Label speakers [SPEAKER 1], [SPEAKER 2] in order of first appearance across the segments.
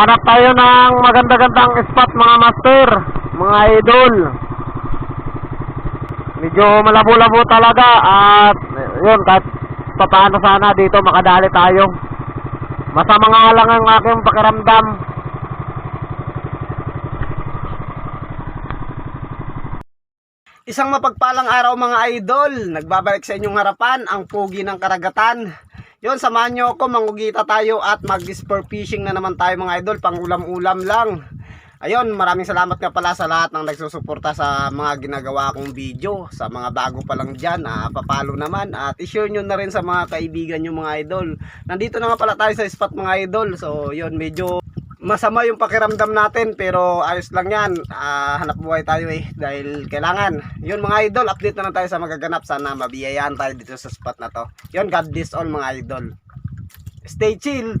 [SPEAKER 1] Hanap tayo ng maganda-gandang spot mga master, mga idol. Medyo malabo-labo talaga at yun kahit papaano sana dito makadali tayo. Masama nga lang ang aking pakiramdam.
[SPEAKER 2] Isang mapagpalang araw mga idol, nagbabalik sa inyong harapan ang pugi ng karagatan. Yon, samahan nyo ako, mangugita tayo at mag-spur fishing na naman tayo mga idol, pang ulam-ulam lang. Ayun, maraming salamat nga pala sa lahat ng nagsusuporta sa mga ginagawa kong video. Sa mga bago pa lang dyan, ah, papalo naman. At i-share nyo na rin sa mga kaibigan nyo mga idol. Nandito na nga pala tayo sa spot mga idol. So, yun, medyo masama yung pakiramdam natin pero ayos lang yan. Ah, hanap buhay tayo eh dahil kailangan. Yun mga idol update na lang tayo sa magaganap. Sana mabiyayaan tayo dito sa spot na to. Yun God bless all mga idol. Stay chill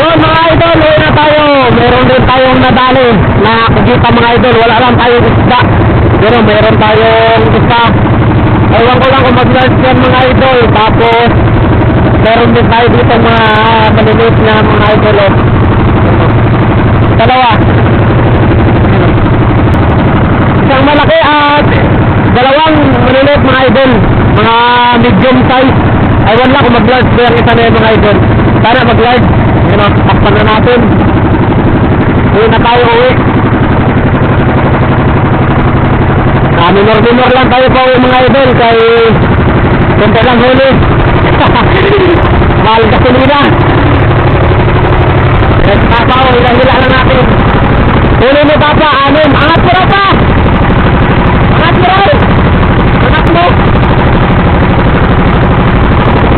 [SPEAKER 1] Yun mga idol, uwi na tayo. Meron din tayong nadali na kagita mga idol. Wala lang tayong isda. Pero meron tayong isda. Ewan ko lang kung mag-lunch yan mga idol. Tapos, meron din tayo dito mga maliliit na mga idol. oh. Dalawa. Isang malaki at dalawang maliliit mga idol. Mga medium size. Ewan lang kung mag-lunch ba yung isa na yung mga idol. Sana mag-lunch. Yun know, takpan na natin. Uwi na tayo uwi. Ah, minor-minor lang tayo pa uwi mga idol kay kunti lang huli. Mahal kasi nila. Kaya Papa, oh, hila-hila lang natin. Huli ni Papa, anim. Angat mo raw pa! Angat mo raw! Angat mo!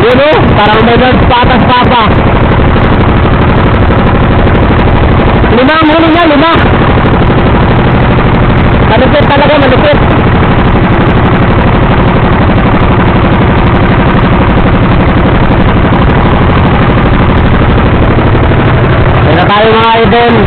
[SPEAKER 1] Yun o, parang may lunch pa atas Papa. Lima ang huli niya, lima. Malupit talaga, malupit. Kaya na tayo mga idol.